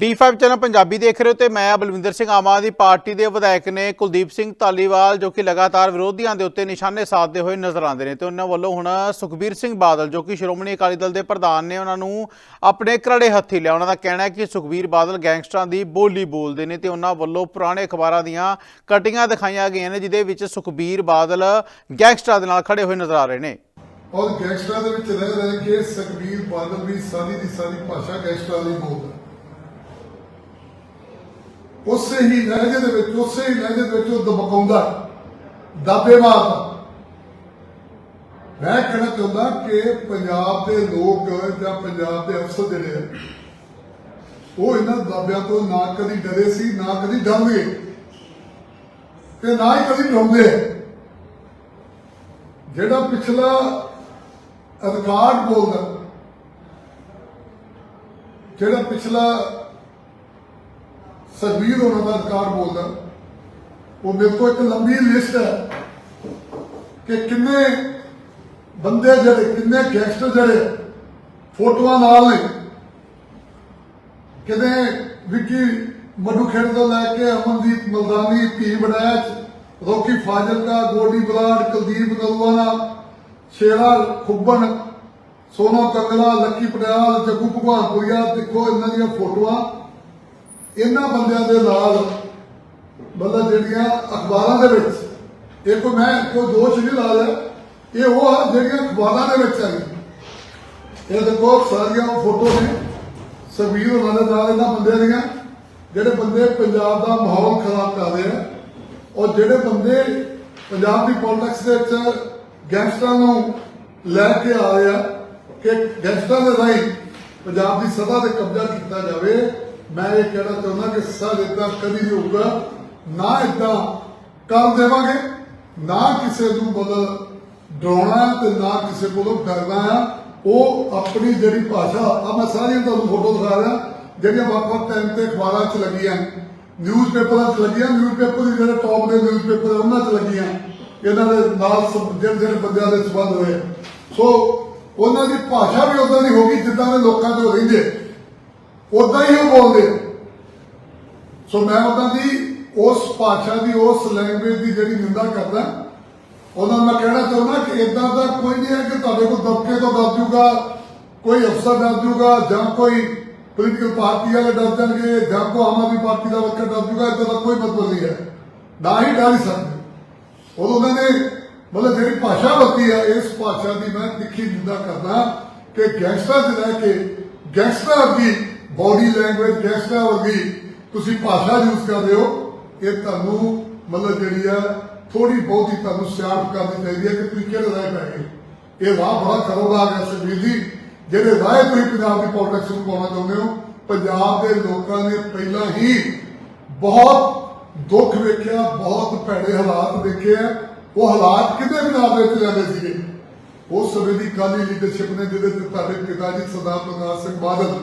D5 channel Punjabi ਦੇਖ ਰਹੇ ਹੋ ਤੇ ਮੈਂ ਬਲਵਿੰਦਰ ਸਿੰਘ ਆਮ ਆਦਮੀ ਪਾਰਟੀ ਦੇ ਵਿਧਾਇਕ ਨੇ ਕੁਲਦੀਪ ਸਿੰਘ ਧਾਲੀਵਾਲ, ਜੋ ਕਿ ਲਗਾਤਾਰ ਵਿਰੋਧੀਆਂ ਦੇ ਉੱਤੇ ਨਿਸ਼ਾਨੇ ਸਾਧਦੇ ਹੋਏ ਨਜ਼ਰ ਆਉਂਦੇ ਨੇ ਤੇ ਉਹਨਾਂ ਵੱਲੋਂ ਹੁਣ ਸੁਖਬੀਰ ਸਿੰਘ ਬਾਦਲ, ਜੋ ਕਿ ਸ਼੍ਰੋਮਣੀ ਅਕਾਲੀ ਦਲ ਦੇ ਪ੍ਰਧਾਨ ਨੇ, ਉਹਨਾਂ ਨੂੰ ਆਪਣੇ ਕਰੜੇ ਹੱਥੀ ਲਿਆ। ਉਹਨਾਂ ਦਾ ਕਹਿਣਾ ਹੈ ਕਿ ਸੁਖਬੀਰ ਬਾਦਲ ਗੈਂਗਸਟਰਾਂ ਦੀ ਬੋਲੀ ਬੋਲਦੇ ਨੇ ਤੇ ਉਹਨਾਂ ਵੱਲੋਂ ਪੁਰਾਣੇ ਅਖਬਾਰਾਂ ਦੀਆਂ ਕਟਿੰਗਾਂ ਦਿਖਾਈਆਂ ਗਈਆਂ ਨੇ, ਜਿਹਦੇ ਵਿੱਚ ਸੁਖਬੀਰ ਬਾਦਲ ਗੈਂਗਸਟਰਾਂ ਦੇ ਨਾਲ ਖੜੇ ਹੋਏ ਨਜ਼ਰ ਆ ਰਹੇ ਨੇ। ਔਰ ਗੈਂਗਸਟਰਾਂ ਦੇ ਵਿੱਚ ਰਹਿ ਰਹਿ ਕੇ ਸੁਖਬੀਰ ਬਾਦਲ ਵੀ ਸਾਰੀ ਦੀ ਸਾਰੀ ਭਾਸ਼ਾ ਗੈਂਗਸਟਰਾਂ ਦੀ ਬੋਲਦਾ ਉਸੇ ਹੀ ਲਹਿਜੇ ਦੇ ਵਿੱਚ, ਉਸੇ ਹੀ ਲਹਿਜੇ ਦੇ ਵਿੱਚ ਉਹ ਦਬਕਾਉਂਦਾ ਦਾਬੇ ਮਾਰਦਾ ਮੈਂ ਕਹਿਣਾ ਚਾਹੁੰਦਾ ਕਿ ਪੰਜਾਬ ਦੇ ਲੋਕ ਜਾਂ ਪੰਜਾਬ ਦੇ ਅਫਸਰ ਜਿਹੜੇ ਆ, ਉਹ ਇਹਨਾਂ ਦਾਬਿਆਂ ਤੋਂ ਨਾ ਕਦੀ ਡਰੇ ਸੀ, ਨਾ ਕਦੀ ਡਰਨਗੇ ਤੇ ਨਾ ਹੀ ਕਦੀ ਡਰਾਉਂਦੇ। ਜਿਹੜਾ ਪਿਛਲਾ ਰਿਕਾਰਡ ਬੋਲਦਾ, ਜਿਹੜਾ ਪਿਛਲਾ ਸਰਵੀਰ ਉਹਨਾਂ ਦਾ ਅਧਿਕਾਰ ਬੋਲਦਾ। ਉਹ ਮੇਰੇ ਕੋਲ ਇੱਕ ਲੰਬੀ ਲਿਸਟ ਹੈ ਕਿ ਕਿੰਨੇ ਬੰਦੇ ਜਿਹੜੇ, ਕਿੰਨੇ ਗੈਂਗਸਟਰ ਜਿਹੜੇ ਫੋਟੋਆਂ ਨਾਲ ਨੇ। ਕਿਤੇ ਵਿੱਕੀ ਮਧੂ ਖੇਡ ਤੋਂ ਲੈ ਕੇ ਅਮਨਦੀਪ ਮਲਦਾਨੀ, ਧੀ ਬੜੈਚ ਰੋਕੀ ਫਾਜ਼ਿਲਕਾ, ਗੋਡੀ ਬਲਾਡ ਕੁਲਦੀਪ ਨਲਵਾਨਾ ਸ਼ੇਰਾ ਖੁੱਬਣ, ਸੋਨੋ ਕੰਗਲਾ, ਲੱਕੀ ਪਟਿਆਲ, ਜੱਗੂ ਭਗਵਾਨਪੁਰੀਆ ਦੇਖੋ ਇਹਨਾਂ ਦੀਆਂ ਫੋਟੋਆਂ। ਇਹਨਾਂ ਬੰਦਿਆਂ ਦੇ ਨਾਲ, ਮਤਲਬ ਜਿਹੜੀਆਂ ਅਖਬਾਰਾਂ ਦੇ ਵਿੱਚ ਇਹ ਕੋਈ ਮੈਂ ਕੋਈ ਦੋਸ਼ ਨਹੀਂ ਲਾ ਰਿਹਾ ਇਹ ਉਹ ਆ ਜਿਹੜੀਆਂ ਅਖਬਾਰਾਂ ਦੇ ਵਿੱਚ ਆਈ ਇਹ ਦੇਖੋ, ਸਾਰੀਆਂ ਫੋਟੋ ਨੇ ਸਵੀਰ ਉਹਨਾਂ ਦੇ ਨਾਲ ਇਹਨਾਂ ਬੰਦਿਆਂ ਦੀਆਂ, ਜਿਹੜੇ ਬੰਦੇ ਪੰਜਾਬ ਦਾ ਮਾਹੌਲ ਖਰਾਬ ਕਰ ਰਹੇ ਆ ਔਰ ਜਿਹੜੇ ਬੰਦੇ ਪੰਜਾਬ ਦੀ ਪੋਲਿਟਿਕਸ ਦੇ ਵਿੱਚ ਗੈਂਗਸਟਰਾਂ ਨੂੰ ਲੈ ਕੇ ਆ ਰਹੇ ਆ, ਕਿ ਗੈਂਗਸਟਰਾਂ ਦੇ ਰਾਹੀਂ ਪੰਜਾਬ ਦੀ ਸਦਾ ਤੇ ਕਬਜ਼ਾ ਕੀਤਾ ਜਾਵੇ ਮੈਂ ਇਹ ਕਹਿਣਾ ਚਾਹੁੰਦਾ ਕਿ ਸਰ ਇਦਾਂ ਕਦੀ ਨਹੀਂ ਹੋਊਗਾ, ਨਾ ਇਦਾਂ ਕਰ ਦੇਵਾਂਗੇ, ਨਾ ਕਿਸੇ ਨੂੰ ਮਤਲਬ ਡਰਾਉਣਾ ਤੇ ਨਾ ਕਿਸੇ ਕੋਲੋਂ ਡਰਨਾ ਆ। ਉਹ ਆਪਣੀ ਜਿਹੜੀ ਭਾਸ਼ਾ, ਆ ਮੈਂ ਸਾਰੀਆਂ ਤੁਹਾਨੂੰ ਫੋਟੋ ਦਿਖਾ ਰਿਹਾ, ਜਿਹੜੀਆਂ ਵੱਖ-ਵੱਖ ਟਾਈਮ ਤੇ ਅਖਬਾਰਾਂ 'ਚ ਲੱਗੀਆਂ। ਨਿਊਜ਼ਪੇਪਰਾਂ 'ਚ ਲੱਗੀਆਂ ਨਿਊਜ਼ਪੇਪਰ ਦੇ ਜਿਹੜੇ ਟੌਪ ਦੇ ਨਿਊਜ਼ਪੇਪਰ ਉਹਨਾਂ 'ਚ ਲੱਗੀਆਂ। ਇਹਨਾਂ ਦੇ ਨਾਲ ਜਿਹੜੇ ਜਿਹੜੇ ਬੰਦਿਆਂ ਦੇ ਸਬੰਧ ਹੋਏ। ਸੋ ਉਹਨਾਂ ਦੀ ਭਾਸ਼ਾ ਵੀ ਉਦਾਂ ਦੀ ਹੋ ਗਈ ਜਿੱਦਾਂ ਦੇ ਲੋਕਾਂ ਦੇ ਰਹਿੰਦੇ। ਉਦਾਂ ਹੀ ਉਹ ਬੋਲਦੇ ਆ। ਸੋ ਮੈਂ ਉਹਨਾਂ ਦੀ ਉਸ ਭਾਸ਼ਾ ਦੀ, ਉਸ ਲੈਂਗੁਏਜ ਦੀ ਜਿਹੜੀ ਨਿੰਦਾ ਕਰਦਾ ਉਹਨਾਂ ਨੂੰ ਮੈਂ ਕਹਿਣਾ ਚਾਹੁੰਦਾ ਕਿ ਇਦਾਂ ਦਾ ਕੋਈ ਨਹੀਂ ਹੈ ਕਿ ਤੁਹਾਡੇ ਕੋਲ ਦਬਕੇ ਤੋਂ ਡਰ ਜੂਗਾ, ਕੋਈ ਅਫਸਰ ਡਰ ਜੂਗਾ, ਜਾਂ ਕੋਈ ਪੋਲੀਟੀਕਲ ਪਾਰਟੀ ਵਾਲੇ ਡਰ ਜਾਣਗੇ, ਜਾਂ ਕੋਈ ਆਮ ਆਦਮੀ ਪਾਰਟੀ ਦਾ ਵਰਕਰ ਡਰ ਜੂਗਾ ਇਦਾਂ ਦਾ ਕੋਈ ਮਤਲਬ ਨਹੀਂ ਹੈ ਨਾ ਹੀ ਡਰ ਹੀ ਸਕਦੇ ਉਹ ਉਹਨਾਂ ਨੇ ਮਤਲਬ ਜਿਹੜੀ ਭਾਸ਼ਾ ਵਰਤੀ ਹੈ, ਇਸ ਭਾਸ਼ਾ ਦੀ ਮੈਂ ਤਿੱਖੀ ਨਿੰਦਾ ਕਰਦਾ ਕਿ ਗੈਂਗਸਟਰ ਦੇ ਲੈ ਕੇ ਗੈਂਗਸਟਰ ਦੀ ਬਾਡੀ ਲੈਂਗੁਏਜ ਗੈਂਗਸਟਰ ਵਰਗੀ ਤੁਸੀਂ ਭਾਸ਼ਾ ਯੂਜ਼ ਕਰ ਹੋ, ਇਹ ਤੁਹਾਨੂੰ ਮਤਲਬ ਜਿਹੜੀ ਆ ਥੋੜੀ ਬਹੁਤੀ ਤੁਹਾਨੂੰ ਸਿਆਣਪ ਕਰਨੀ ਚਾਹੀਦੀ ਹੈ ਕਿ ਤੁਸੀਂ ਕਿਹੜੇ ਰਾਹ ਪੈ ਗਏ। ਇਹ ਰਾਹ ਬੜਾ ਖਤਰਨਾਕ ਹੈ ਸੁਖਬੀਰ ਜੀ। ਜਿਹੜੇ ਰਾਹ ਤੁਸੀਂ ਪੰਜਾਬ ਦੀ ਪੋਲਿਟਿਕਸ ਨੂੰ ਪਾਉਣਾ ਚਾਹੁੰਦੇ ਹੋ, ਪੰਜਾਬ ਦੇ ਲੋਕਾਂ ਨੇ ਪਹਿਲਾਂ ਹੀ ਬਹੁਤ ਦੁੱਖ ਵੇਖਿਆ, ਬਹੁਤ ਭੈੜੇ ਹਾਲਾਤ ਦੇਖੇ ਆ। ਉਹ ਹਾਲਾਤ ਕਿਤੇ ਪੰਜਾਬ ਦੇ ਵਿੱਚ ਜਾਂਦੇ ਸੀਗੇ? ਉਸ ਸਮੇਂ ਦੀ ਕਾਲੀ ਲੀਡਰਸ਼ਿਪ ਨੇ, ਜਿਹਦੇ ਤੇ ਤੁਹਾਡੇ ਪਿਤਾ ਜੀ ਸਰਦਾਰ ਪ੍ਰਕਾਸ਼ ਸਿੰਘ ਬਾਦਲ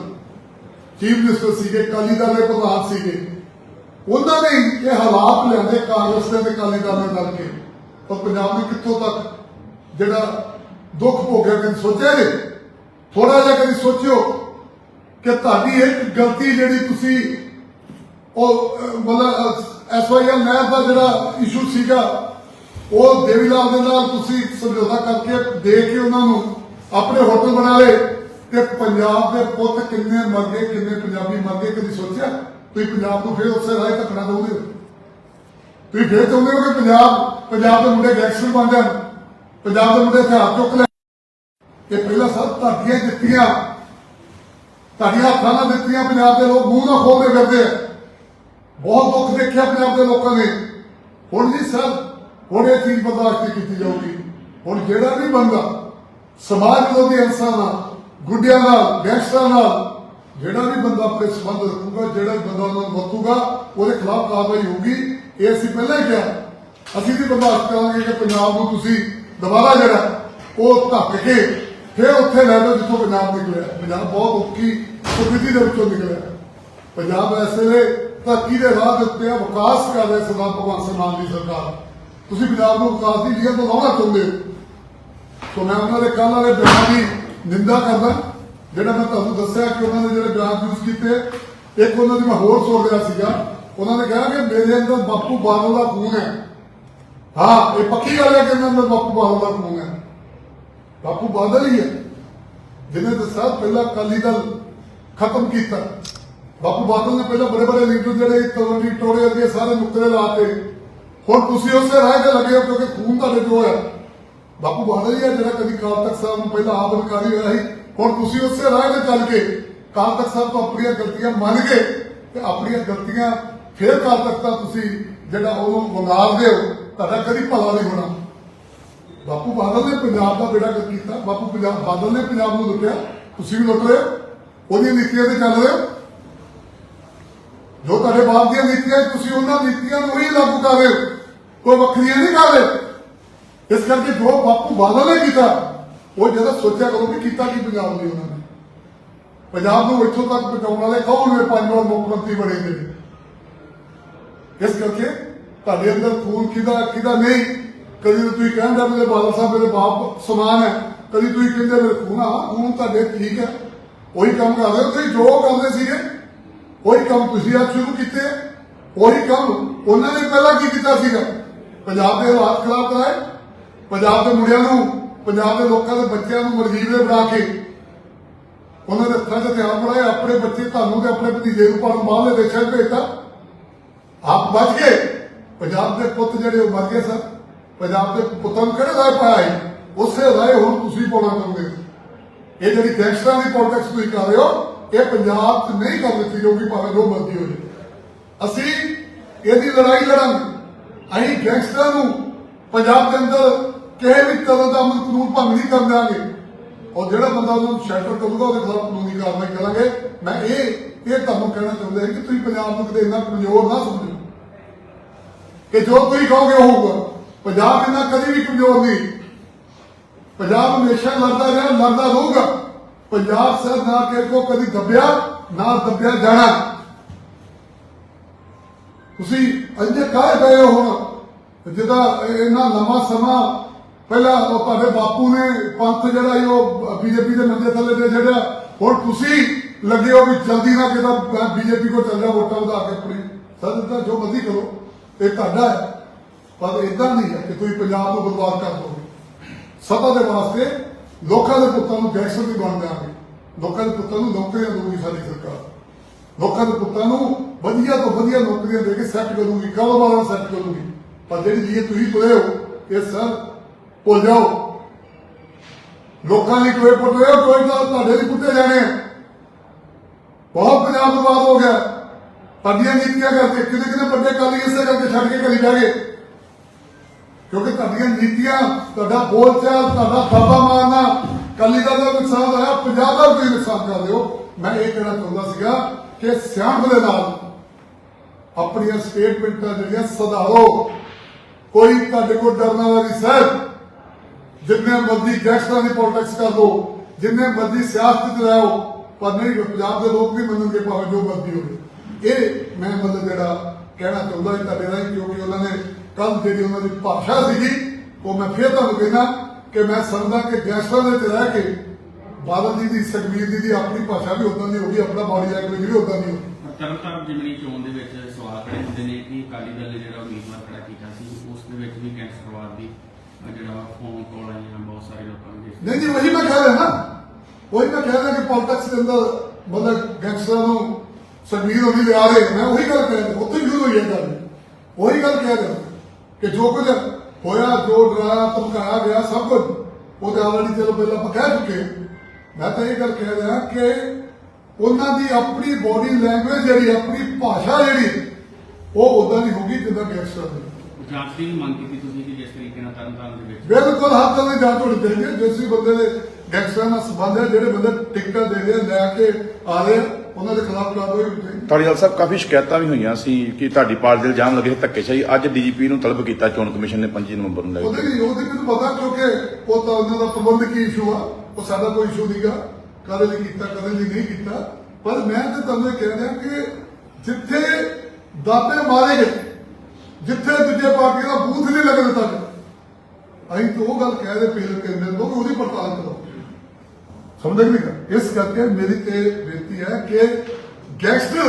ਚੀਫ ਮਿਨਿਸਟਰ ਸੀਗੇ ਕਾਲੀ ਦਲ ਦੇ ਪ੍ਰਧਾਨ ਸੀਗੇ। ਉਹਨਾਂ ਨੇ ਇਹ ਹਾਲਾਤ ਲਿਆਂਦੇ ਕਾਂਗਰਸ ਦੇ ਤੇ ਕਾਲੀ ਦਲ ਨੇ ਰਲ ਕੇ। ਪਰ ਪੰਜਾਬ ਨੇ ਕਿੱਥੋਂ ਤੱਕ ਜਿਹੜਾ ਦੁੱਖ ਭੋਗਿਆ ਕਦੇ ਸੋਚਿਆ ਨੇ ਥੋੜਾ ਜਿਹਾ ਕਦੀ ਸੋਚਿਓ ਕਿ ਤੁਹਾਡੀ ਇੱਕ ਗਲਤੀ ਜਿਹੜੀ ਤੁਸੀਂ ਉਹ ਅਹ, ਮਤਲਬ ਐਸਵਾਈਐਲ ਨਹਿਰ ਦਾ ਜਿਹੜਾ ਇਸ਼ੂ ਸੀਗਾ ਉਹ ਦੇਵੀ ਲਾਲ ਦੇ ਨਾਲ ਤੁਸੀਂ ਸਮਝੌਤਾ ਕਰਕੇ ਦੇ ਕੇ ਉਹਨਾਂ ਨੂੰ ਆਪਣੇ ਹੋਟਲ ਬਣਾ ਲਏ। ਤੇ ਪੰਜਾਬ ਦੇ ਪੁੱਤ ਕਿੰਨੇ ਮਰ ਗਏ ਕਿੰਨੇ ਪੰਜਾਬੀ ਮਰ ਗਏ ਕਦੀ ਸੋਚਿਆ? ਤੁਸੀਂ ਪੰਜਾਬ ਨੂੰ ਫਿਰ ਉਸੇ ਰਾਹ ਧੱਕਣਾ ਚਾਹੁੰਦੇ ਹੋ? ਤੁਸੀਂ ਫਿਰ ਚਾਹੁੰਦੇ ਹੋ ਕਿ ਪੰਜਾਬ ਪੰਜਾਬ ਦੇ ਮੁੰਡੇ ਗੈਂਗਸਟਰ ਬਣ ਜਾਣ? ਪੰਜਾਬ ਦੇ ਮੁੰਡੇ ਹਥਿਆਰ ਚੁੱਕ ਲੈ ਇਹ ਪਹਿਲਾਂ ਸਭ ਤੁਹਾਡੀਆਂ ਦਿੱਤੀਆਂ। ਤੁਹਾਡੀਆਂ ਹੱਥਾਂ ਨਾਲ ਦਿੱਤੀਆਂ, ਪੰਜਾਬ ਦੇ ਲੋਕ ਮੂੰਹ ਨਾ ਖੋਲਦੇ ਫਿਰਦੇ ਆ। ਬਹੁਤ ਦੁੱਖ ਦੇਖਿਆ ਪੰਜਾਬ ਦੇ ਲੋਕਾਂ ਨੇ। ਹੁਣ ਜੀ ਸਰ, ਹੁਣ ਇਹ ਚੀਜ਼ ਬਰਦਾਸ਼ਤ ਕੀਤੀ ਜਾਊਗੀ। ਹੁਣ ਜਿਹੜਾ ਵੀ ਬੰਦਾ ਸਮਾਜ ਵਿਰੋਧੀ ਅਨਸਰਾਂ ਨਾਲ ਗੁੱਡਿਆਂ ਨਾਲ ਗੈਂਗਸਟਰਾਂ ਨਾਲ ਜਿਹੜਾ ਵੀ ਬੰਦਾ ਆਪਣੇ ਸੰਬੰਧ ਰੱਖੂਗਾ, ਜਿਹੜਾ ਬੰਦਾ ਉਹਨਾਂ ਨੂੰ ਵਰਤੂਗਾ, ਉਹਦੇ ਖਿਲਾਫ ਕਾਰਵਾਈ ਹੋਊਗੀ। ਇਹ ਅਸੀਂ ਪਹਿਲਾਂ ਹੀ ਕਿਹਾ। ਅਸੀਂ ਵੀ ਬਰਦਾਸ਼ਤ ਕਰਾਂਗੇ ਕਿ ਪੰਜਾਬ ਨੂੰ ਤੁਸੀਂ ਦੁਬਾਰਾ ਜਿਹੜਾ ਉਹ ਧੱਕ ਕੇ ਫਿਰ ਉੱਥੇ ਲੈ ਜਾਓ ਜਿੱਥੋਂ ਪੰਜਾਬ ਨਿਕਲਿਆ। ਪੰਜਾਬ ਬਹੁਤ ਔਖੀ ਸਥਿਤੀ ਦੇ ਵਿੱਚੋਂ ਨਿਕਲਿਆ। ਪੰਜਾਬ ਐਸੇ ਵੇਲੇ ਧਰਤੀ ਦੇ ਰਾਹ ਦੇ ਉੱਤੇ ਵਿਕਾਸ ਕਰ ਰਿਹਾ ਸਰਦਾਰ ਭਗਵੰਤ ਸਿੰਘ ਮਾਨ ਦੀ ਸਰਕਾਰ। ਤੁਸੀਂ ਪੰਜਾਬ ਨੂੰ ਵਿਕਾਸ ਦੀ ਲੀਹਾਂ ਤੋਂ ਲਾਉਣਾ ਚਾਹੁੰਦੇ ਹੋ। ਸੋ ਮੈਂ ਉਹਨਾਂ ਦੇ ਕੱਲ੍ਹ ਵਾਲੇ ਬਿਆਨ ਦੀ ਨਿੰਦਾ ਕਰਦਾ, ਜਿਹੜਾ ਮੈਂ ਤੁਹਾਨੂੰ ਦੱਸਿਆ ਕਿ ਉਹਨਾਂ ਨੇ ਜਿਹੜੇ ਬਿਆਨ ਯੂਜ਼ ਕੀਤੇ, ਇੱਕ ਉਹਨਾਂ ਦੀ ਮੈਂ ਹੋਰ ਸੁਣ ਰਿਹਾ ਸੀਗਾ, ਉਹਨਾਂ ਨੇ ਕਿਹਾ ਕਿ ਮੇਰੇ ਅੰਦਰ ਬਾਪੂ ਬਾਦਲ ਦਾ ਖੂਨ ਹੈ। ਹਾਂ, ਇਹ ਪੱਕੀ ਗੱਲ ਹੈ ਕਿ ਇਹਨਾਂ ਅੰਦਰ ਬਾਪੂ ਬਾਦਲ ਦਾ ਖੂਨ ਹੈ। ਬਾਪੂ ਬਾਦਲ ਹੀ ਹੈ। ਜਿਹਨੇ ਦੱਸਿਆ, ਪਹਿਲਾਂ ਅਕਾਲੀ ਦਲ ਖਤਮ ਕੀਤਾ। ਬਾਪੂ ਬਾਦਲ ਨੇ ਪਹਿਲਾਂ ਬੜੇ ਬੜੇ ਲੀਡਰ ਜਿਹੜੇ ਤਲਵੰਡੀ ਟੋੜੇ ਅੱਗੇ ਸਾਰੇ ਨੁਕਰੇ ਲਾਤੇ ਹੁਣ ਤੁਸੀਂ ਉਸੇ ਰਾਹ ਤੇ ਲੱਗੇ ਹੋ ਕਿਉਂਕਿ ਖੂਨ ਤੁਹਾਡੇ ਜੋ ਹੈ ਬਾਪੂ ਬਾਦਲ ਜੀ ਆ ਜਿਹੜਾ ਕਦੀ ਕਾਲ ਤਖਤ ਸਾਹਿਬ ਨੂੰ ਪਹਿਲਾਂ ਆਪ ਅਧਿਕਾਰੀ ਹੋਇਆ ਸੀ, ਹੁਣ ਤੁਸੀਂ ਉਸੇ ਰਾਹ ਤੇ ਚੱਲ ਕੇ ਕਾਲ ਤਖਤ ਸਾਹਿਬ ਤੋਂ ਆਪਣੀਆਂ ਗਲਤੀਆਂ ਮੰਨ ਕੇ ਤੇ ਆਪਣੀਆਂ ਗਲਤੀਆਂ ਫੇਰ ਕਾਲ ਤਖਤ ਦਾ ਤੁਸੀਂ ਜਿਹੜਾ ਉਹਨੂੰ ਵੰਗਾਰਦੇ ਹੋ, ਤੁਹਾਡਾ ਕਦੀ ਭਲਾ ਨਹੀਂ ਹੋਣਾ। ਬਾਪੂ ਬਾਦਲ ਨੇ ਪੰਜਾਬ ਦਾ ਬੇੜਾ ਕਰ ਕੀਤਾ, ਬਾਪੂ ਪੰਜਾਬ ਬਾਦਲ ਨੇ ਪੰਜਾਬ ਨੂੰ ਲੁੱਟਿਆ, ਤੁਸੀਂ ਵੀ ਲੁੱਟ ਰਹੇ ਹੋ ਉਹਦੀਆਂ ਨੀਤੀਆਂ ਤੇ ਚੱਲ ਰਹੇ ਹੋ। ਜੋ ਤੁਹਾਡੇ ਬਾਪ ਦੀਆਂ ਨੀਤੀਆਂ, ਤੁਸੀਂ ਉਹਨਾਂ ਨੀਤੀਆਂ ਨੂੰ ਹੀ ਲਾਗੂ ਕਰ ਰਹੇ ਹੋ। ਕੋਈ ਵੱਖਰੀਆਂ ਨਹੀਂ ਕਰ ਰਹੇ। ਇਸ ਕਰਕੇ ਜੋ ਬਾਪੂ ਬਾਦਲ ਨੇ ਕੀਤਾ ਉਹ ਜਦੋਂ ਸੋਚਿਆ ਕਰੋ ਵੀ ਕੀਤਾ ਕੀ ਪੰਜਾਬ ਲਈ ਉਹਨਾਂ ਨੇ ਪੰਜਾਬ ਨੂੰ ਇੱਥੋਂ ਤੱਕ ਪਹੁੰਚਾਉਣ ਵਾਲੇ ਕੌਣ ਨੇ ਪੰਜ ਵਾਰ ਮੁੱਖ ਮੰਤਰੀ ਬਣੇ ਨੇ ਇਸ ਕਰਕੇ ਤੁਹਾਡੇ ਅੰਦਰ ਖੂਨ ਕਿਹਦਾ ਕਿਹਦਾ ਨਹੀਂ ਕਦੀ ਤੁਸੀਂ ਕਹਿੰਦੇ ਮੇਰੇ ਬਾਦਲ ਸਾਹਿਬ ਮੇਰੇ ਬਾਪ ਸਮਾਨ ਹੈ ਕਦੀ ਤੁਸੀਂ ਕਹਿੰਦੇ ਮੇਰੇ ਖੂਨ ਆ ਖੂਨ ਤੁਹਾਡੇ ਠੀਕ ਹੈ ਉਹੀ ਕੰਮ ਕਰ ਰਹੇ ਹੋ ਤੁਸੀਂ ਜੋ ਕਰਦੇ ਸੀਗੇ ਉਹੀ ਕੰਮ ਤੁਸੀਂ ਅੱਜ ਸ਼ੁਰੂ ਕੀਤੇ ਹੈ। ਉਹੀ ਕੰਮ ਉਹਨਾਂ ਨੇ ਪਹਿਲਾਂ ਕੀ ਕੀਤਾ ਸੀਗਾ ਪੰਜਾਬ ਦੇ ਹਾਲਾਤ ਖਰਾਬ ਕਰਾਏ ਪੰਜਾਬ ਦੇ ਮੁੰਡਿਆਂ ਨੂੰ, ਪੰਜਾਬ ਦੇ ਲੋਕਾਂ ਦੇ ਬੱਚਿਆਂ ਨੂੰ ਮਰਜੀਵੇ ਬਣਾ ਕੇ ਉਹਨਾਂ ਦੇ ਹੱਥਾਂ 'ਚ ਹਥਿਆਰ ਬਣਾਏ, ਆਪਣੇ ਬੱਚੇ ਤੁਹਾਨੂੰ ਤੇ ਆਪਣੇ ਭਤੀਜੇ ਨੂੰ ਪੜਨ, ਬਾਹਰਲੇ ਦੇਸ਼ਾਂ ਭੇਜਤਾ। ਆਪ ਬਚ ਗਏ। ਪੰਜਾਬ ਦੇ ਪੁੱਤ ਜਿਹੜੇ ਉਹ ਮਰ ਗਏ ਸਨ। ਪੰਜਾਬ ਦੇ ਪੁੱਤਾਂ ਨੂੰ ਕਿਹੜੇ ਰਾਹ ਪਾਇਆ ਹੈ ਉਸੇ ਰਾਏ ਹੁਣ ਤੁਸੀਂ ਪਾਉਣਾ ਕਰੋਗੇ ਇਹ ਜਿਹੜੀ ਗੈਂਗਸਟਰਾਂ ਦੀ ਪੋਲਿਟਿਕਸ ਤੁਸੀਂ ਕਰ ਰਹੇ ਹੋ, ਇਹ ਪੰਜਾਬ 'ਚ ਨਹੀਂ ਕਰ ਦਿੱਤੀ ਜਾਊਗੀ, ਭਾਵੇਂ ਜੋ ਮਰਜ਼ੀ ਹੋ ਜਾਵੇ। ਅਸੀਂ ਇਹਦੀ ਲੜਾਈ ਲੜਾਂਗੇ। ਅਸੀਂ ਗੈਂਗਸਟਰਾਂ ਨੂੰ ਪੰਜਾਬ ਦੇ ਅੰਦਰ ਕਿਸੇ ਵੀ ਤਰ੍ਹਾਂ ਦਾ ਅਮਨ ਕਾਨੂੰਨ ਭੰਗ ਨਹੀਂ ਕਰਨ ਦਿਆਂਗੇ। ਔਰ ਜਿਹੜਾ ਬੰਦਾ ਉਹਨੂੰ ਸ਼ੈਲਟਰ ਕਰੂਗਾ, ਉਹਦੇ ਖਿਲਾਫ ਕਾਨੂੰਨੀ ਕਾਰਵਾਈ ਕਰਾਂਗੇ। ਮੈਂ ਇਹ ਇਹ ਤੁਹਾਨੂੰ ਕਹਿਣਾ ਚਾਹੁੰਦਾ ਹਾਂ ਕਿ ਤੁਸੀਂ ਪੰਜਾਬ ਨੂੰ ਕਿਤੇ ਇੰਨਾ ਕਮਜ਼ੋਰ ਨਾ ਸਮਝੋ। ਕਿ ਜੋ ਤੁਸੀਂ ਕਹੋਗੇ ਉਹ ਹੋਊਗਾ। ਪੰਜਾਬ ਇੰਨਾ ਕਦੀ ਵੀ ਕਮਜ਼ੋਰ ਨਹੀਂ। ਪੰਜਾਬ ਹਮੇਸ਼ਾ ਲੜਦਾ ਰਿਹਾ ਲੜਦਾ ਰਹੂਗਾ। ਪੰਜਾਬ ਸਰ ਨਾ ਕਿ ਕੋ ਕਦੀ ਦੱਬਿਆ, ਨਾ ਦੱਬਿਆ ਜਾਣਾ। ਤੁਸੀਂ ਅੰਜੇ ਕਾਹ ਗਏ ਹੋ ਹੁਣ? ਜਿਹਦਾ ਇੰਨਾ ਲੰਮਾ ਸਮਾਂ ਪਹਿਲਾਂ ਉਹ ਤੁਹਾਡੇ ਬਾਪੂ ਨੇ ਪੰਥ ਜਿਹੜਾ ਸੀ, ਉਹ ਬੀਜੇਪੀ ਦੇ ਮੰਜੇ ਥੱਲੇ ਦੇ ਛੱਡਿਆ। ਹੁਣ ਤੁਸੀਂ ਲੱਗੇ ਹੋ ਵੀ ਜਲਦੀ ਨਾ ਕਿਤਾ ਬੀਜੇਪੀ ਕੋ ਚੱਲ ਜਾ ਵੋਟਾਂ ਵਧਾ ਕੇ ਆਪਣੀ ਸਰ ਤਾਂ ਜੋ ਮਰਜ਼ੀ ਕਰੋ, ਇਹ ਤੁਹਾਡਾ ਹੈ। ਪਰ ਇਦਾਂ ਨਹੀਂ ਹੈ ਕਿ ਤੁਸੀਂ ਪੰਜਾਬ ਨੂੰ ਬਰਬਾਦ ਕਰ ਦੋਗੇ। ਸਤਾ ਦੇ ਵਾਸਤੇ ਲੋਕਾਂ ਦੇ ਪੁੱਤਾਂ ਨੂੰ ਗੈਂਗਸਟਰ ਨਹੀਂ ਬਣ ਦਿਆਂਗੇ ਲੋਕਾਂ ਦੇ ਪੁੱਤਾਂ ਨੂੰ ਨੌਕਰੀਆਂ ਦੇਊਗੀ ਸਾਡੀ ਸਰਕਾਰ। ਲੋਕਾਂ ਦੇ ਪੁੱਤਾਂ ਨੂੰ ਵਧੀਆ ਤੋਂ ਵਧੀਆ ਨੌਕਰੀਆਂ ਦੇ ਕੇ ਸੈੱਟ ਕਰੂਗੀ, ਕਾਰੋਬਾਰਾਂ ਸੈੱਟ ਕਰੂਗੀ। ਪਰ ਜਿਹੜੀ ਜੀ ਤੁਸੀਂ ਤੁਰੇ ਹੋ, ਇਹ ਸਰ ਭੁੱਲ ਜਾਓ ਲੋਕਾਂ ਲਈ ਕੋਈ ਪੁੱਟ ਰਹੇ ਹੋ ਕੋਈ ਤਾਂ ਤੁਹਾਡੇ ਲਈ ਪੁੱਟੇ ਜਾਣੇ ਬਹੁਤ ਪੰਜਾਬ ਬਰਬਾਦ ਹੋ ਗਿਆ। ਤੁਹਾਡੀਆਂ ਨੀਤੀਆਂ ਕਰਕੇ ਕਿਤੇ ਕਿਤੇ ਵੱਡੇ ਕਾਲੀ ਇਸੇ ਕਰਕੇ ਛੱਡ ਕੇ ਘਰੀ ਜਾ ਗਏ। ਕਿਉਂਕਿ ਤੁਹਾਡੀਆਂ ਨੀਤੀਆਂ, ਤੁਹਾਡਾ ਬੋਲਚਾਲ ਤੁਹਾਡਾ ਬਾਬਾ ਮਾਰਨਾ ਕੱਲੀ ਦਾ ਤਾਂ ਨੁਕਸਾਨ ਹੋਇਆ, ਪੰਜਾਬ ਦਾ ਵੀ ਨੁਕਸਾਨ ਕਰ ਦਿਓ। ਮੈਂ ਇਹ ਕਹਿਣਾ ਚਾਹੁੰਦਾ ਸੀਗਾ ਕਿ ਸਿਆਣਪ ਦੇ ਨਾਲ ਆਪਣੀਆਂ ਸਟੇਟਮੈਂਟਾਂ ਜਿਹੜੀਆਂ ਸੁਧਾਰੋ। ਕੋਈ ਤੁਹਾਡੇ ਕੋਲ ਡਰਨ ਵਾਲਾ ਨਹੀਂ ਸਰ ਜਿੰਨੇ ਮਰਜ਼ੀ ਗੈਂਗਸਟਰਾਂ ਦੀ ਪੋਲਿਟਿਕਸ ਕਰ ਲੋ ਜਿੰਨੇ ਮਰਜ਼ੀ ਸਿਆਸਤ ਚ ਰਹੋ ਪਰ ਨਹੀਂ ਪੰਜਾਬ ਦੇ ਲੋਕ ਨਹੀਂ ਮੰਨਣਗੇ ਭਾਵੇਂ ਜੋ ਮਰਜ਼ੀ ਹੋਵੇ। ਇਹ ਮੈਂ ਮਤਲਬ ਜਿਹੜਾ ਕਹਿਣਾ ਚਾਹੁੰਦਾ ਸੀ ਤੁਹਾਡੇ ਨਾਲ ਕਿਉਂਕਿ ਉਹਨਾਂ ਨੇ ਕੱਲ ਜਿਹੜੀ ਉਹਨਾਂ ਦੀ ਭਾਸ਼ਾ ਸੀਗੀ, ਉਹ ਮੈਂ ਫਿਰ ਤੁਹਾਨੂੰ ਕਹਿਣਾ ਕਿ ਮੈਂ ਸਮਝਦਾ ਕਿ ਗੈਂਗਸਟਰਾਂ ਦੇ ਵਿੱਚ ਰਹਿ ਕੇ ਬਾਦਲ ਜੀ ਦੀ, ਸੁਖਬੀਰ ਜੀ ਦੀ ਆਪਣੀ ਭਾਸ਼ਾ ਵੀ ਉਦਾਂ ਦੀ ਹੋਗੀ ਆਪਣਾ ਬਾਡੀ ਲੈਂਗੁਏਜ ਵੀ ਉਦਾਂ ਦੀ ਹੋਗੀ ਤਰਨਤਾਰਨ ਜਿਮਨੀ ਚੋਣ ਦੇ ਵਿੱਚ ਸਵਾਲ ਖੜੇ ਹੁੰਦੇ ਨੇ ਕਿ ਅਕਾਲੀ ਦਲ ਜਿਹੜਾ ਉਮੀਦਵਾਰ ਖੜਾ ਕੀਤਾ ਸੀ, ਉਸ ਦੇ ਵਿੱਚ ਵੀ ਗੈਂਗਸਟਰਵਾਦ ਦੀ ਜਿਹੜਾ ਫੋਨ ਕਾਲ ਆਈਆਂ ਬਹੁਤ ਸਾਰੇ ਲੋਕਾਂ ਨੂੰ ਜਿਸ- ਨਹੀਂ ਜੀ ਮੈਂ ਕਹਿ ਰਿਹਾ ਨਾ। ਵਹੀ ਮੈਂ ਕਹਿ ਰਿਹਾ ਕਿ ਪੋਲਿਟਿਕਸ ਦੇ ਅੰਦਰ ਮਤਲਬ ਗੈਂਗਸਟਰਾਂ ਨੂੰ ਸੁਖਬੀਰ ਹੋਣੀ ਲਿਆ ਰਹੇ ਮੈਂ ਉਹੀ ਗੱਲ ਕਹਿ ਰਿਹਾ, ਉੱਥੇ ਵੀ ਹੋਈ ਹੈ ਉਹੀ ਗੱਲ ਕਹਿ ਰਿਹਾ ਕਿ ਜੋ ਕੁਝ ਹੋਇਆ, ਜੋ ਡਰਾਇਆ ਧਮਕਾਇਆ ਗਿਆ, ਸਭ ਕੁਝ ਉਹਦੇ ਆਲਰੇਡੀ ਚਲੋ ਪਹਿਲਾਂ ਆਪਾਂ ਕਹਿ ਚੁੱਕੇ ਮੈਂ ਤਾਂ ਇਹ ਗੱਲ ਕਹਿ ਰਿਹਾ ਕਿ ਉਹਨਾਂ ਦੀ ਆਪਣੀ ਬੋਡੀ ਲੈਂਗੁਏਜ ਜਿਹੜੀ, ਆਪਣੀ ਭਾਸ਼ਾ ਜਿਹੜੀ, ਉਹ ਉਦਾਂ ਦੀ ਹੋਗੀ ਜਿੱਦਾਂ ਗੈਂਗਸਟਰ ਦੀ। ਜਾਂਚ ਦੀ ਵੀ ਮੰਗ ਕੀਤੀ ਤੁਸੀਂ ਕਿ ਜਿਸ ਤਰੀਕੇ ਨਾਲ ਤਰਨਤਾਰਨ ਦੇ ਵਿੱਚ ਬਿਲਕੁਲ ਹੱਥ ਨਾਲ ਜਾਂਚ ਹੋਣੀ ਚਾਹੀਦੀ ਹੈ। ਜਿਸ ਵੀ ਬੰਦੇ ਦੇ ਗੈਂਗਸਟਰਾਂ ਨਾਲ ਸੰਬੰਧ ਹੈ ਜਿਹੜੇ ਬੰਦੇ ਟਿਕਟਾਂ ਦੇ ਰਹੇ ਆ, ਲੈ ਕੇ ਆ ਰਹੇ ਉਹਨਾਂ ਦੇ ਖਿਲਾਫ ਕਾਰਵਾਈ ਹੋਣੀ ਚਾਹੀਦੀ ਧਾਲੀਵਾਲ ਸਾਹਿਬ ਕਾਫੀ ਸ਼ਿਕਾਇਤਾਂ ਵੀ ਹੋਈਆਂ ਸੀ ਕਿ ਤੁਹਾਡੀ ਪਾਰਟੀ ਦੇ ਇਲਜ਼ਾਮ ਲੱਗੇ ਧੱਕੇਸ਼ਾਹੀ। ਅੱਜ ਡੀਜੀਪੀ ਨੂੰ ਤਲਬ ਕੀਤਾ ਚੋਣ ਕਮਿਸ਼ਨ ਨੇ 25 ਨਵੰਬਰ ਨੂੰ ਲੈ ਉਹਦੇ ਕੇ ਲਈ ਉਹਦੇ ਮੈਨੂੰ ਪਤਾ ਕਿਉਂਕਿ ਉਹ ਤਾਂ ਉਹਨਾਂ ਦਾ ਪ੍ਰਬੰਧਕੀ ਇਸ਼ੂ ਆ ਉਹ ਸਾਡਾ ਕੋਈ ਇਸ਼ੂ ਨਹੀਂਗਾ ਕਦੇ ਲਈ ਕੀਤਾ ਕਦੇ ਲਈ ਨਹੀਂ ਕੀਤਾ। ਪਰ ਮੈਂ ਤੇ ਤੁਹਾਨੂੰ ਇਹ ਕਹਿ ਰਿਹਾ ਕਿ ਜਿੱਥੇ ਦਾਪੇ ਮਾਰੇ ਗਏ ਜਿੱਥੇ ਦੂਜੇ ਪਾਰਟੀ ਦਾ ਬੂਥ ਨਹੀਂ ਲੱਗਣ ਤੱਕ ਅਸੀਂ ਤਾਂ ਉਹ ਗੱਲ ਕਹਿ ਰਹੇ ਪੇਲ ਕੇਂਦਰ ਤੋਂ ਕਿ ਉਹਦੀ ਪੜਤਾਲ ਕਰੋ। ਸਮਝ ਗਏ ਨਾ ਇਸ ਕਰਕੇ ਮੇਰੀ ਤੇ ਬੇਨਤੀ ਹੈ ਕਿ ਗੈਂਗਸਟਰ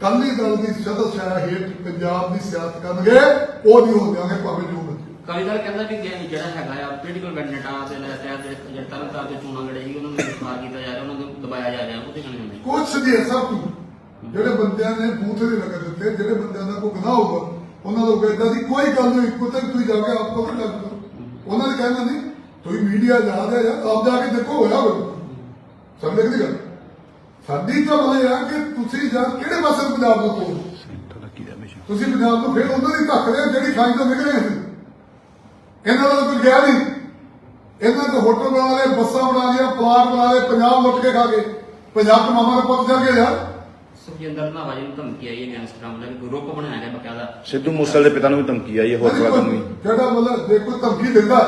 ਕਾਲੀ ਦਲ ਦੀ ਸਦਸਿਆ ਹੇਠ ਪੰਜਾਬ ਦੀ ਸਿਆਸਤ ਕਰਨਗੇ ਉਹ ਨਹੀਂ ਹੋ ਜਾਣਗੇ ਭਾਵੇਂ ਜੋ ਮਰਜ਼ੀ। ਕਾਲੀ ਦਲ ਕਹਿੰਦਾ ਵੀ ਗਿਆ ਜਿਹੜਾ ਹੈਗਾ ਆ ਪੋਲੀਟੀਕਲ ਕੈਂਡੀਡੇਟਾਂ ਦੇ ਲੈ ਜਿਹੜੇ ਜਿਹੜੇ ਤਰਨਤਾਰਨ ਦੇ ਚੋਣਾਂ ਲੜੇ ਸੀ ਉਹਨਾਂ ਨੂੰ ਗ੍ਰਿਫਤਾਰ ਕੀਤਾ ਜਾ ਰਿਹਾ ਉਹਨਾਂ ਨੂੰ ਦਬਾਇਆ ਜਾ ਰਿਹਾ ਉਹਦੇ ਹੁੰਦੇ ਕੁਛ ਨਹੀਂ ਹੈ ਸਭ ਕੁਝ ਜਿਹੜੇ ਬੰਦਿਆਂ ਨੇ ਬੂਥ ਦੇ ਲਗਾ ਦਿੱਤੇ ਜਿਹੜੇ ਬੰਦਿਆਂ ਦਾ ਕੋਈ ਗੁਨਾਹ ਹੋਊਗਾ ਉਹਨਾਂ ਦਾ ਇਦਾਂ ਦੀ ਕੋਈ ਗੱਲ ਨਹੀਂ ਕੋਈ ਤਾਂ ਤੁਸੀਂ ਜਾ ਕੇ ਆਪ ਕੋਲ ਕਰੋ ਉਹਨਾਂ ਨੇ ਕਹਿਣਾ ਨਹੀਂ ਤੁਸੀਂ ਮੀਡੀਆ ਜਾ ਰਿਹਾ ਜਾਂ ਆਪ ਜਾ ਕੇ ਦੇਖੋ ਹੋਇਆ ਹੋਇਆ ਸਮਝ ਗਏ ਗੱਲ? ਸਾਡੀ ਤਾਂ ਬਲੇ ਆ ਕਿ ਤੁਸੀਂ ਜਾ ਕਿਹੜੇ ਪਾਸੇ ਨੂੰ ਪੰਜਾਬ ਨੂੰ ਤੋੜ ਤੁਸੀਂ ਪੰਜਾਬ ਨੂੰ ਫਿਰ ਉਹਨਾਂ ਦੀ ਧੱਕ ਰਹੇ ਹੋ ਜਿਹੜੀ ਖਾਈ ਤੋਂ ਨਿਕਲੇ ਸੀ ਇਹਨਾਂ ਦਾ ਤਾਂ ਕੋਈ ਗਿਆ ਨਹੀਂ। ਇਹਨਾਂ ਤੋਂ ਹੋਟਲ ਬਣਾ ਲਏ ਬੱਸਾਂ ਬਣਾ ਲਈਆਂ ਪਲਾਟ ਬਣਾ ਲਏ ਪੰਜਾਬ ਲੁੱਟ ਕੇ ਖਾ ਗਏ ਪੰਜਾਬ ਤੋਂ ਮਾਮਾ ਦੇ ਪੁੱਤ ਚੱਲ ਗਏ ਯਾਰ। ਸੁਖਜਿੰਦਰ ਰੰਧਾਵਾ ਜੀ ਨੂੰ ਧਮਕੀ ਆਈ ਹੈ ਗੈਂਗਸਟਰਾਂ ਵੱਲੋਂ ਕਿ ਗਰੁੱਪ ਬਣਾਇਆ ਗਿਆ ਬਕਾਇਦਾ। ਸਿੱਧੂ ਮੂਸੇਵਾਲੇ ਦੇ ਪਿਤਾ ਨੂੰ ਵੀ ਧਮਕੀ ਆਈ ਹੈ ਹੋਰ ਨਹੀਂ, ਕਲਾਕਾਂ ਨੂੰ ਵੀ ਜਿਹੜਾ ਮਤਲਬ ਜੇ ਕੋਈ ਧਮਕੀ ਦਿੰਦਾ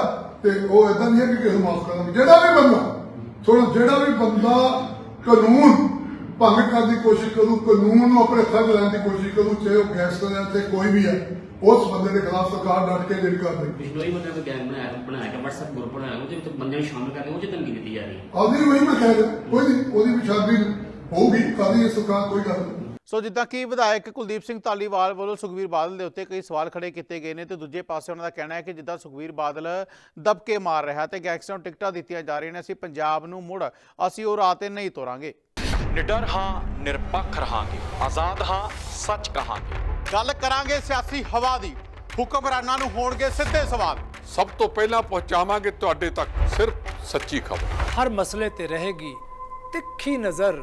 ਤੇ ਉਹ ਇਦਾਂ ਨਹੀਂ ਹੈ ਕਿ ਕਿਸੇ ਨੂੰ ਮਾਫ ਕਰਨਾ ਜਿਹੜਾ ਵੀ ਬੰਦਾ ਥੋੜਾ ਜਿਹੜਾ ਵੀ ਬੰਦਾ ਕਾਨੂੰਨ ਭੰਗ ਕਰਨ ਦੀ ਕੋਸ਼ਿਸ਼ ਕਰੂ ਕਾਨੂੰਨ ਨੂੰ ਆਪਣੇ ਹੱਥਾਂ 'ਚ ਲੈਣ ਦੀ ਕੋਸ਼ਿਸ਼ ਕਰੂ ਚਾਹੇ ਉਹ ਗੈਂਗਸਟਰ ਹੈ ਤੇ ਕੋਈ ਵੀ ਹੈ ਉਸ ਬੰਦੇ ਦੇ ਖਿਲਾਫ ਸਰਕਾਰ ਡਟ ਕੇ ਜਿਹੜੀ ਕਰ ਰਹੀ ਬਿਸ਼ਨੋਈ ਬੰਦੇ ਦਾ ਗੈਂਗ ਬਣਾਇਆ ਬਣਾਇਆ ਗਿਆ WhatsApp ਗਰੁੱਪ ਬਣਾਇਆ ਉਹਦੇ ਵਿੱਚ ਬੰਦਿਆਂ ਨੂੰ ਸ਼ਾਮਲ ਕਰਕੇ ਉਹ 'ਚ ਧਮਕੀ ਦਿੱਤੀ ਜਾ ਰਹੀ ਹੈ। ਆਦੀ ਵਹੀ ਮੈਂ ਕਹਿ ਰਿਹਾ ਕੋਈ ਨਹੀਂ ਉਹਦੀ ਵੀ ਸ਼ਾਦੀ ਹੋਊਗੀ ਕਾਦੀ ਇਹ ਸਰਕਾਰ ਕੋਈ ਗੱਲ ਨਹੀਂ। ਸੋ ਜਿੱਦਾਂ ਕਿ ਵਿਧਾਇਕ ਕੁਲਦੀਪ ਸਿੰਘ ਧਾਲੀਵਾਲ ਵੱਲੋਂ ਸੁਖਵੀਰ ਬਾਦਲ ਦੇ ਉੱਤੇ ਕਈ ਸਵਾਲ ਖੜੇ ਕੀਤੇ ਗਏ ਨੇ ਤੇ ਦੂਜੇ ਪਾਸੇ ਉਹਨਾਂ ਦਾ ਕਹਿਣਾ ਹੈ ਕਿ ਜਿੱਦਾਂ ਸੁਖਵੀਰ ਬਾਦਲ ਦਬਕੇ ਮਾਰ ਰਿਹਾ ਤੇ ਗੈਂਗਸਟਰਾਂ ਨੂੰ ਟਿਕਟਾਂ ਦਿੱਤੀਆਂ ਜਾ ਰਹੀਆਂ ਨੇ ਅਸੀਂ ਪੰਜਾਬ ਨੂੰ ਮੁੜ ਅਸੀਂ ਉਹ ਰਾਹ ਤੇ ਨਹੀਂ ਤੋਰਾਂਗੇ। ਨਿਡਰ ਹਾਂ ਨਿਰਪੱਖ ਰਹਾਂਗੇ। ਆਜ਼ਾਦ ਹਾਂ ਸੱਚ ਕਹਾਂਗੇ। ਗੱਲ ਕਰਾਂਗੇ ਸਿਆਸੀ ਹਵਾ ਦੀ ਹੁਕਮਰਾਨਾਂ ਨੂੰ ਹੋਣਗੇ ਸਿੱਧੇ ਸਵਾਲ। ਸਭ ਤੋਂ ਪਹਿਲਾਂ ਪਹੁੰਚਾਵਾਂਗੇ ਤੁਹਾਡੇ ਤੱਕ ਸਿਰਫ ਸੱਚੀ ਖਬਰ। ਹਰ ਮਸਲੇ ਤੇ ਰਹੇਗੀ ਤਿੱਖੀ ਨਜ਼ਰ।